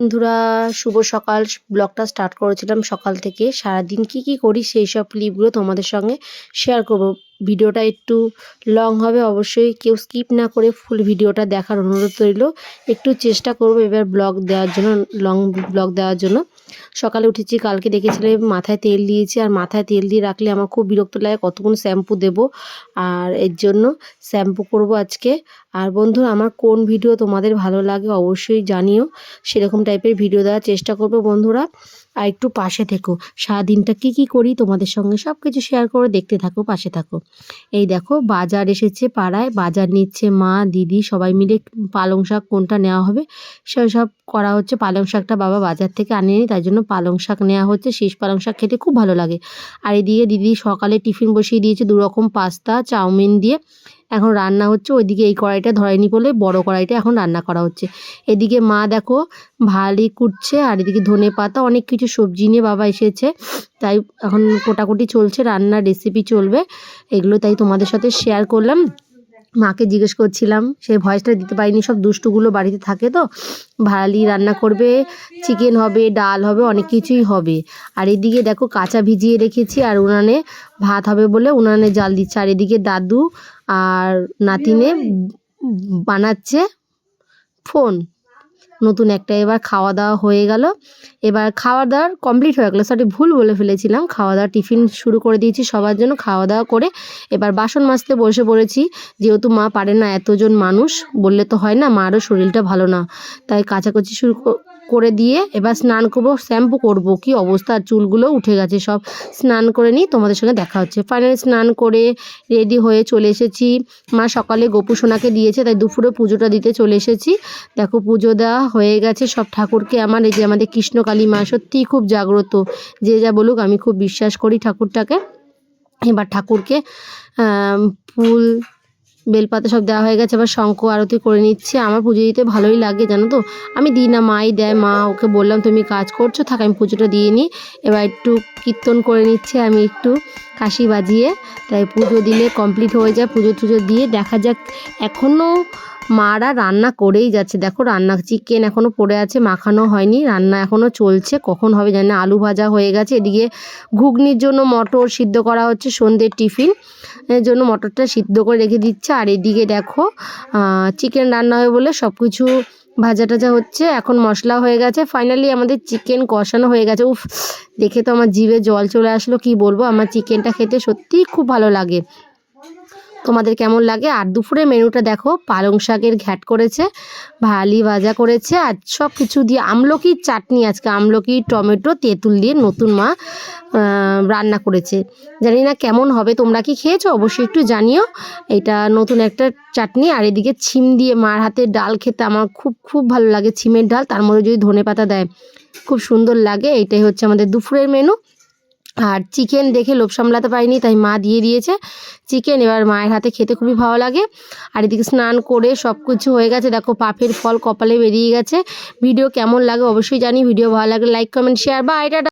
বন্ধুরা, শুভ সকাল। ব্লগটা স্টার্ট করেছিলাম সকাল থেকে। সারাদিন কি কি করি সেই সব ক্লিপগুলো তোমাদের সঙ্গে শেয়ার করব। ভিডিওটা একটু লং হবে, অবশ্যই কেউ স্কিপ না করে ফুল ভিডিওটা দেখার অনুরোধ রইল। একটু চেষ্টা করব এবার ব্লগ দেওয়ার জন্য লং ব্লগ দেওয়ার জন্য। সকালে উঠেছি, কালকে দেখেছিলে মাথায় তেল দিয়েছি, আর মাথায় তেল দিয়ে রাখলে আমার খুব বিরক্ত লাগে, কতক্ষণ শ্যাম্পু দেব। আর এর জন্য শ্যাম্পু করব আজকে। আর বন্ধুরা, আমার কোন ভিডিও তোমাদের ভালো লাগে অবশ্যই জানিও। সেরকম টাইপের ভিডিও দেওয়ার চেষ্টা করব বন্ধুরা। আর একটু পাশে থেকো। সারাদিনটা কি কি করি তোমাদের সঙ্গে সব কিছু শেয়ার করে দেখতে থাকো, পাশে থাকো। এই দেখো, বাজার এসেছে পাড়ায়, বাজার নিচ্ছে মা, দিদি, সবাই মিলে পালং শাক কোনটা নেওয়া হবে? সে সব করা হচ্ছে, পালং শাকটা বাবা বাজার থেকে আনেনি, তাই জন্য পালং শাক নেওয়া হচ্ছে, শেষ পালং শাক খেতে খুব ভালো লাগে। আর এদিকে দিদি সকালে টিফিন বসিয়ে দিয়েছে দুরকম পাস্তা, চাউমিন দিয়ে। এখন রান্না হচ্ছে, ওইদিকে এই কড়াইটা ধরেনি বলে বড় কড়াইটা এখন রান্না করা হচ্ছে। এদিকে মা দেখো ভালি কুটছে, আর এদিকে ধনে পাতা, অনেক কিছু সবজি নিয়ে বাবা এসেছে। তাই এখন কোটাকুটি চলছে, রান্নার রেসিপি চলবে। এগুলো তাই তোমাদের সাথে শেয়ার করলাম। মাকে জিজ্ঞেস করছিলাম সেই ভয়েসটা দিতে পারিনি, সব দুষ্টুগুলো বাড়িতে থাকে তো। ভালি রান্না করবে চিকেন হবে, ডাল হবে, অনেক কিছুই হবে। আর এদিকে দেখো কাঁচা ভিজিয়ে রেখেছি, আর উনানে ভাত হবে বলে উনানে জাল দিচ্ছে। আর এদিকে দাদু আর নাতিনে বানাচ্ছে ফোন। নতুন একটা এবার খাওয়া দাওয়া হয়ে গেল। এবার খাওয়া দাওয়ার কমপ্লিট হয়ে গেলো। সরি ভুল বলে ফেলেছিলাম। খাওয়া দাওয়া টিফিন শুরু করে দিয়েছি সবার জন্য। খাওয়া দাওয়া করে এবার বাসন মাজতে বসে পড়েছি। যেহেতু মা পারে না এতজন মানুষ বললে তো হয় না মারও শরীরটা ভালো না। তাই কাচাকুচি শুরু করে দিয়ে এবার স্নান করব, শ্যাম্পু করব। কি অবস্থা? চুলগুলো উঠে গেছে সব। স্নান করে নিই তোমাদের সঙ্গে দেখা হচ্ছে। ফাইনালি স্নান করে রেডি হয়ে চলে এসেছি। মা সকালে গোপু সোনাকে দিয়েছে, তাই দুপুরে পুজোটা দিতে চলে এসেছি। দেখো পুজো দেওয়া হয়ে গেছে। সব ঠাকুরকে আমার, এই যে আমাদের কৃষ্ণকালী মা, সত্যিই খুব জাগ্রত। যে যা বলুক, আমি খুব বিশ্বাস করি ঠাকুরটাকে। এবার ঠাকুরকে ফুল বেলপাতা সব দেওয়া হয়ে গেছে, এবার শঙ্খ আরতি করে নিচ্ছে। আমার পুজো দিতে ভালোই লাগে, জানো তো? আমি দিই না, মাই দেয়, মা ওকে বললাম, তুমি কাজ করছ, থাক, আমি পুজোটা দিয়ে নিই। এবার একটু কীর্তন করে নিচ্ছে, আমি একটু কাশি বাজিয়ে। তাই পুজো দিলে কমপ্লিট হয়ে যায়, পুজো টুজো দিয়ে দেখা যাক, এখনও মারা রান্না করেই যাচ্ছে। দেখো রান্না চিকেন এখনও পড়ে আছে, মাখানো হয়নি, রান্না এখনও চলছে। কখন হবে জানি আলু ভাজা হয়ে গেছে। এদিকে ঘুগনির জন্য মটর সিদ্ধ করা হচ্ছে সন্ধ্যের টিফিন। এর জন্য মটরটা সিদ্ধ করে রেখে দিচ্ছে। আর এদিকে দেখো চিকেন রান্না হবে বলে সব কিছু ভাজা টাজা হচ্ছে। এখন মশলা হয়ে গেছে। ফাইনালি আমাদের চিকেন কষানো হয়ে গেছে। উফ, দেখে তো আমার জিভে জল চলে আসলো। কি বলব? আমার চিকেনটা খেতে সত্যিই খুব ভালো লাগে। তোমাদের কেমন লাগে? আর দুপুরের মেনুটা দেখো, পালং শাকের ঘ্যাট করেছে, ভালি ভাজা করেছে, আর সব কিছু দিয়ে আমলকির চাটনি আজকে। আমলকি, টমেটো, তেঁতুল দিয়ে নতুন মা রান্না করেছে। জানি না কেমন হবে, তোমরা কি খেয়েছো? অবশ্যই একটু জানিও। এটা নতুন একটা চাটনি, আর এদিকে ছিম দিয়ে মার হাতে ডাল খেতে আমার খুব খুব ভালো লাগে ছিমের ডাল। তার মধ্যে যদি ধনে পাতা দেয়, খুব সুন্দর লাগে। এটাই হচ্ছে আমাদের দুপুরের মেনু। আর চিকেন দেখে লোভ সামলাতে পারিনি, তাই মা দিয়ে দিয়েছে। চিকেন এবার মায়ের হাতে খেতে খুবই ভালো লাগে। আর এদিকে স্নান করে সব কিছু হয়ে গেছে। দেখো পাপের ফল কপালে বেরিয়ে গেছে। ভিডিও কেমন লাগে অবশ্যই জানি। ভিডিও ভালো লাগে লাইক কমেন্ট শেয়ার বা এটা